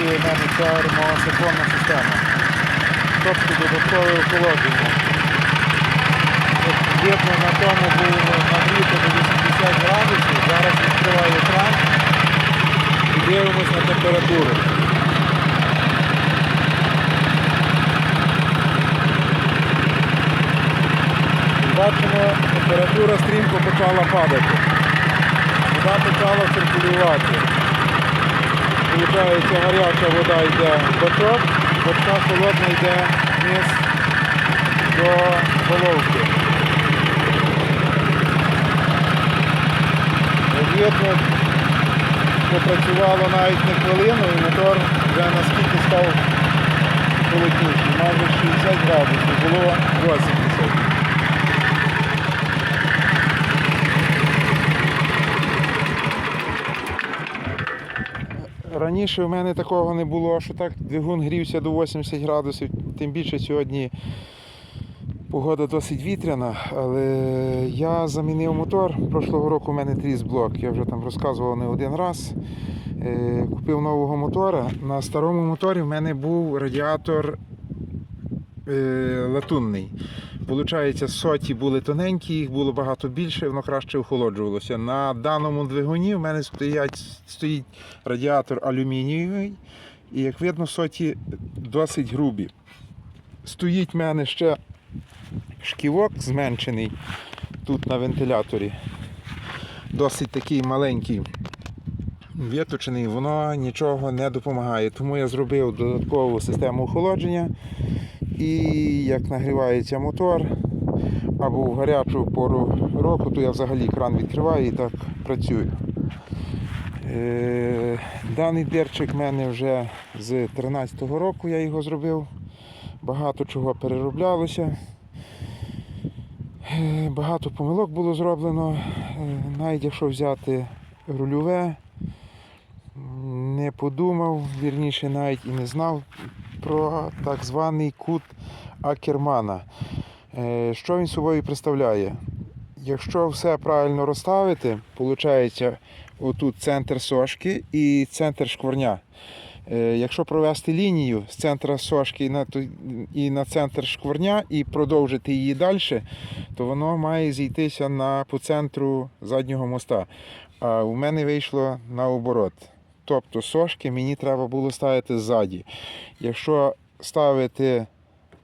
працює в мене ця термосифонна система. Тобто додаткове охолодження. Видно на тому було нагріто до 80 градусів. Зараз відкриваю кран і дивимось на температуру. Бачимо, температура стрімко почала падати. Вода почала циркулювати. Получається, гаряча вода йде в бачок, бачка холодна йде вниз до головки. Видно, попрацювало навіть не хвилину і мотор вже наскільки став холодніший. Майже 60 градусів, було 80. Раніше в мене такого не було, що так двигун грівся до 80 градусів, тим більше сьогодні погода досить вітряна, але я замінив мотор. Прошлого року в мене тріс блок, я вже там розказував не один раз. Е, Купив нового мотора. На старому моторі в мене був радіатор е, латунний. Получається, соті були тоненькі, їх було багато більше, воно краще охолоджувалося. На даному двигуні в мене стоять, стоїть радіатор алюмінієвий, і як видно, соті досить грубі. Стоїть в мене ще шківок зменшений тут на вентиляторі. Досить такий маленький, виточений, воно нічого не допомагає. Тому я зробив додаткову систему охолодження. І як нагрівається мотор або в гарячу пору року, то я взагалі кран відкриваю і так працюю. Е, Даний дерчик в мене вже з 13-го року я його зробив. Багато чого перероблялося. Е, Багато помилок було зроблено. Е, Навіть якщо взяти рульове, не подумав, вірніше навіть і не знав про так званий кут Акермана. Е, Що він собою представляє? Якщо все правильно розставити, виходить отут центр сошки і центр шкварня. Е, Якщо провести лінію з центра сошки і на, центр шкварня і продовжити її далі, то воно має зійтися на, по центру заднього моста. А у мене вийшло наоборот. Тобто сошки мені треба було ставити ззаді. Якщо ставити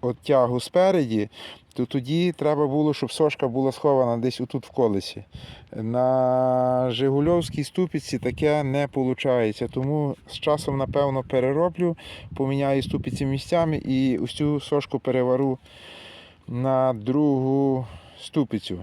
от тягу спереді, то тоді треба було, щоб сошка була схована десь отут в колесі. На Жигульовській ступіці таке не виходить. Тому з часом, напевно, перероблю, поміняю ступиці місцями і ось цю сошку перевару на другу ступицю.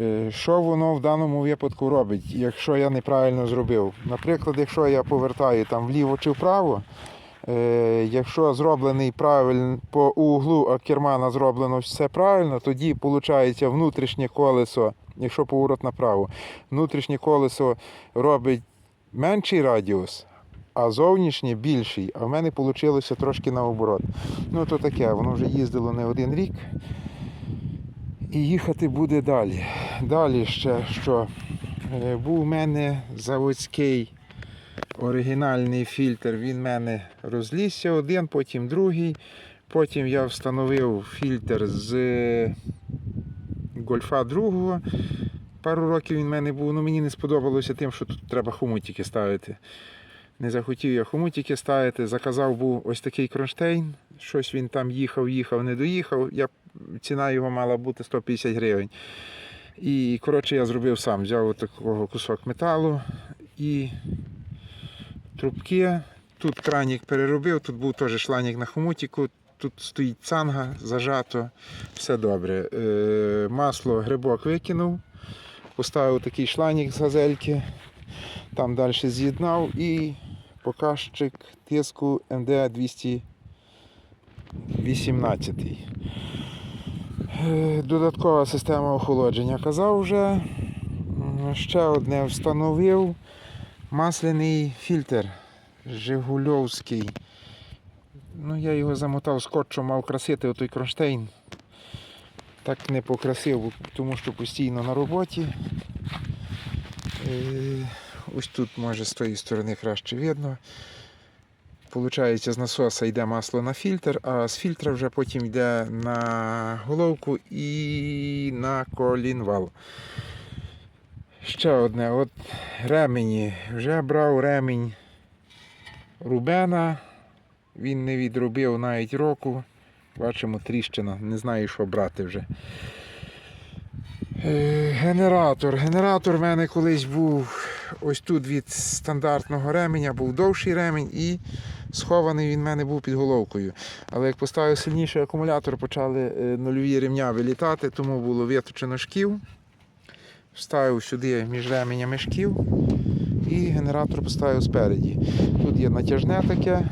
Е, Що воно в даному випадку робить, якщо я неправильно зробив? Наприклад, якщо я повертаю там вліво чи вправо, е, якщо зроблений правильно по углу Акермана зроблено все правильно, тоді виходить внутрішнє колесо, якщо поворот направо, внутрішнє колесо робить менший радіус, а зовнішнє більший. А в мене вийшло трошки наоборот. Ну то таке, воно вже їздило не один рік. І їхати буде далі. Далі ще що? Е, Був у мене заводський оригінальний фільтр. Він в мене розлізся один, потім другий. Потім я встановив фільтр з гольфа другого. Пару років він в мене був, ну мені не сподобалося тим, що тут треба хомутики ставити. Не захотів я хомутики ставити. Заказав був ось такий кронштейн щось він там їхав, їхав, не доїхав. Я, Ціна його мала бути 150 гривень. І коротше, я зробив сам, взяв такого кусок металу і трубки. Тут кранік переробив, тут був теж шланік на хомутіку, тут стоїть цанга, зажато, все добре. Е, масло грибок викинув, поставив такий шланік з газельки, там далі з'єднав і показчик тиску МДА 200. 18. Е, додаткова система охолодження казав вже. Ще одне встановив масляний фільтр Жигульовський. Ну, Я його замотав скотчем, мав красити отой кронштейн. Так не покрасив, тому що постійно на роботі. Е, ось тут може з тої сторони краще видно. Получається, з насоса йде масло на фільтр, а з фільтра вже потім йде на головку і на колінвал. Ще одне, от ремені. Вже брав ремінь Рубена. Він не відробив навіть року. Бачимо тріщина, не знаю, що брати вже. Е, Генератор. Генератор в мене колись був ось тут від стандартного ременя, був довший ремінь і схований він в мене був під головкою. Але як поставив сильніший акумулятор, почали е, нульові ремня вилітати, тому було виточено шків. Вставив сюди між ременями шків і генератор поставив спереді. Тут є натяжне таке.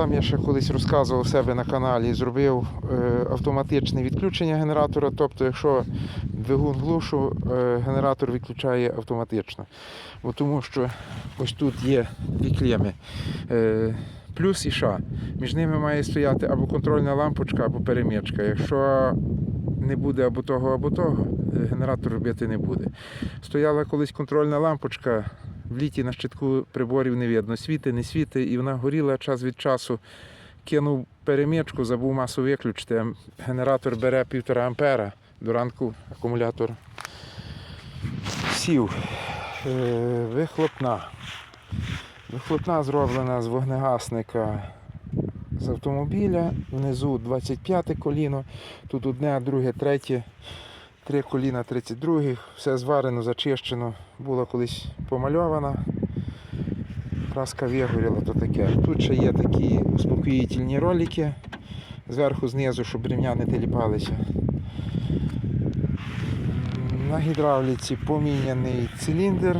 Там я ще колись розказував себе на каналі, зробив е, автоматичне відключення генератора. Тобто, якщо двигун глушу, е, генератор відключає автоматично. Бо тому що ось тут є дві клеми. Е, плюс і ша. Між ними має стояти або контрольна лампочка, або перемичка. Якщо не буде або того, або того, генератор робити не буде. Стояла колись контрольна лампочка, в літі на щитку приборів не видно, світи, не світи, і вона горіла час від часу. Кинув перемичку, забув масу виключити. Генератор бере 1,5 ампера. До ранку акумулятор сів. Е, Вихлопна. Вихлопна зроблена з вогнегасника з автомобіля. Внизу 25 коліно. Тут одне, друге, третє. Три коліна 32 все зварено, зачищено, була колись помальована. Краска вигоріла, то таке. Тут ще є такі успокоїтельні ролики зверху, знизу, щоб рівня не теліпалися. На гідравліці поміняний циліндр,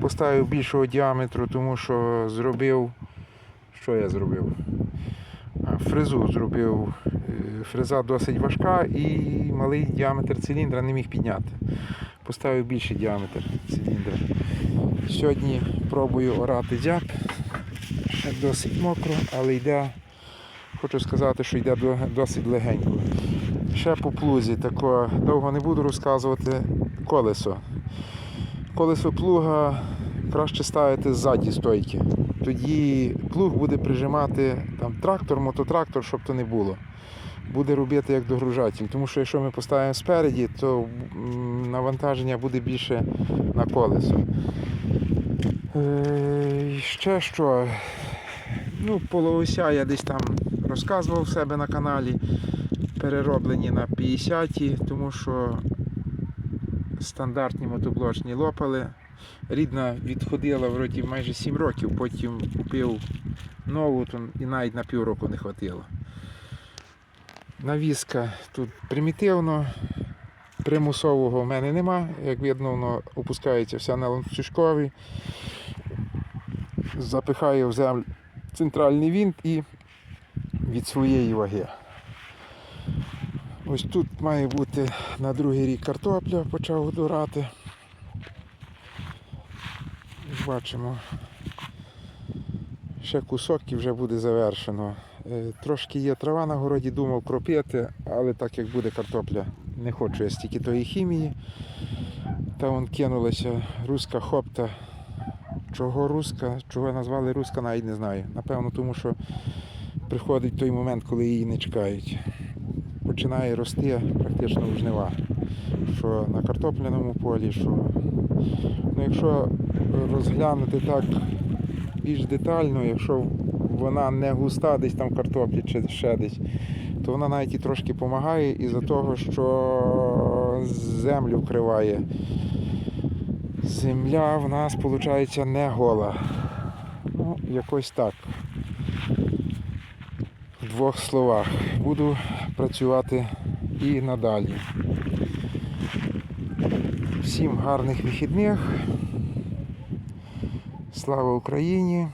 поставив більшого діаметру, тому що зробив. Що я зробив? Фрезу зробив. Е, Фреза досить важка і малий діаметр циліндра не міг підняти. Поставив більший діаметр циліндра. Сьогодні пробую орати дяб. Ще досить мокро, але йде, хочу сказати, що йде досить легенько. Ще по плузі, тако довго не буду розказувати. Колесо. Колесо плуга краще ставити ззаді стойки. Тоді плуг буде прижимати там, трактор, мототрактор, щоб то не було. Буде робити як догружатель. Тому що якщо ми поставимо спереді, то навантаження буде більше на колесо. Е, ще що. Ну, полуося я десь там розказував в себе на каналі. Перероблені на 50 тому що стандартні мотоблочні лопали. Рідна відходила вроді майже 7 років, потім купив нову то і навіть на півроку не хватило. Навіска тут примітивно, примусового в мене нема. Як видно, воно опускається вся на ланцюжкові. Запихає в землю центральний винт і від своєї ваги. Ось тут має бути на другий рік картопля, почав дорати. Бачимо. Ще кусок і вже буде завершено. Е, Трошки є трава на городі, думав кропити, але так як буде картопля, не хочу я стільки тої хімії. Та вон кинулася руська хопта. Чого руська, чого назвали руська, навіть не знаю. Напевно, тому що приходить той момент, коли її не чекають. Починає рости практично в жнива. Що на картопляному полі, що ну, якщо розглянути так більш детально, якщо вона не густа десь там в картоплі чи ще десь, то вона навіть і трошки допомагає із-за того, що землю вкриває. Земля в нас, виходить, не гола. Ну, якось так. В двох словах. Буду працювати і надалі. Всім гарних вихідних. Слава Україні!